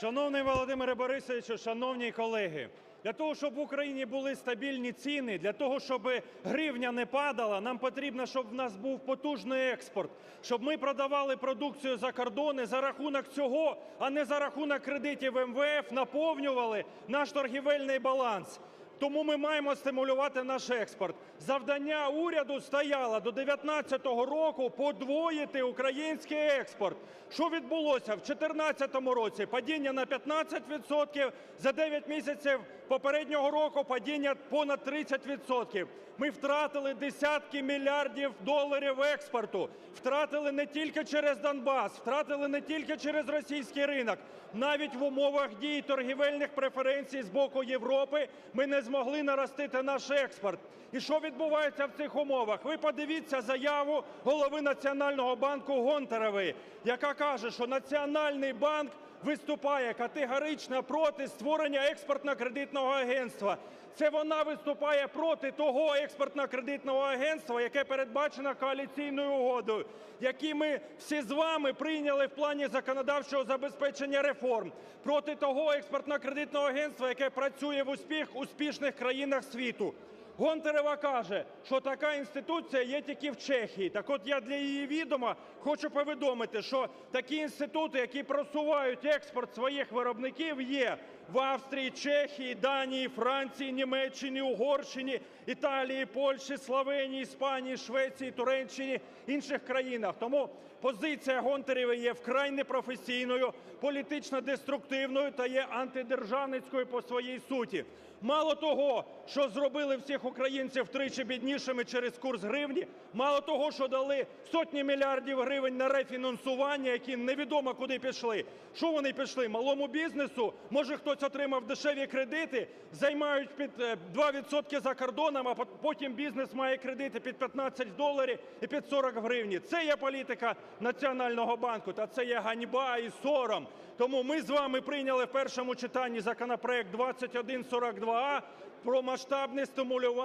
Шановний Володимире Борисовичу, шановні колеги, для того, щоб в Україні були стабільні ціни, для того, щоб гривня не падала, нам потрібно, щоб в нас був потужний експорт, щоб ми продавали продукцію за кордони за рахунок цього, а не за рахунок кредитів МВФ, наповнювали наш торгівельний баланс. Тому ми маємо стимулювати наш експорт. Завдання уряду стояло до 19-го року подвоїти український експорт. Що відбулося? В 14-му році падіння на 15%, за 9 місяців попереднього року падіння понад 30%. Ми втратили десятки мільярдів доларів експорту, втратили не тільки через Донбас, втратили не тільки через російський ринок. Навіть в умовах дій торгівельних преференцій з боку Європи ми не змогли наростити наш експорт. І що відбувається в цих умовах? Ви подивіться заяву голови Національного банку Гонтаревої, яка каже, що Національний банк виступає категорично проти створення експортно-кредитного агентства. Це вона виступає проти того експортно-кредитного агентства, яке передбачено коаліційною угодою, які ми всі з вами прийняли в плані законодавчого забезпечення реформ, проти того експортно-кредитного агентства, яке працює в успіх, успішних країнах світу. Гонтарева каже, що така інституція є тільки в Чехії. Так от я для її відома хочу повідомити, що такі інститути, які просувають експорт своїх виробників, є в Австрії, Чехії, Данії, Франції, Німеччині, Угорщині, Італії, Польщі, Словенії, Іспанії, Швеції, Туреччині, інших країнах. Тому позиція Гонтаревої є вкрай непрофесійною, політично деструктивною та є антидержавницькою по своїй суті. Мало того, що зробили всіх українців втричі біднішими через курс гривні, мало того, що дали сотні мільярдів гривень на рефінансування, які невідомо куди пішли. Що вони пішли? Малому бізнесу? Може хтось отримав дешеві кредити, займають під е, 2% за кордоном, а потім бізнес має кредити під 15 доларів і під 40 гривні. Це є політика Національного банку, та це є ганьба і сором. Тому ми з вами прийняли в першому читанні законопроект 2142а про масштабне стимулювання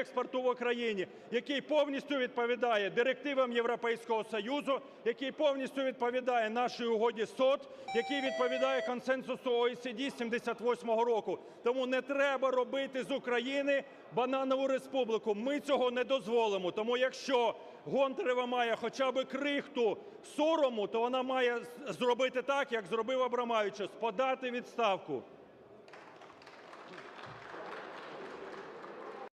експорту в Україні, який повністю відповідає директивам Європейського Союзу, який повністю відповідає нашій угоді СОТ, який відповідає консенсусу OECD 78-го року. Тому не треба робити з України бананову республіку. Ми цього не дозволимо. Тому якщо Гонтарева має хоча б крихту сорому, то вона має зробити так, як зробив Абрамавичус – подати відставку.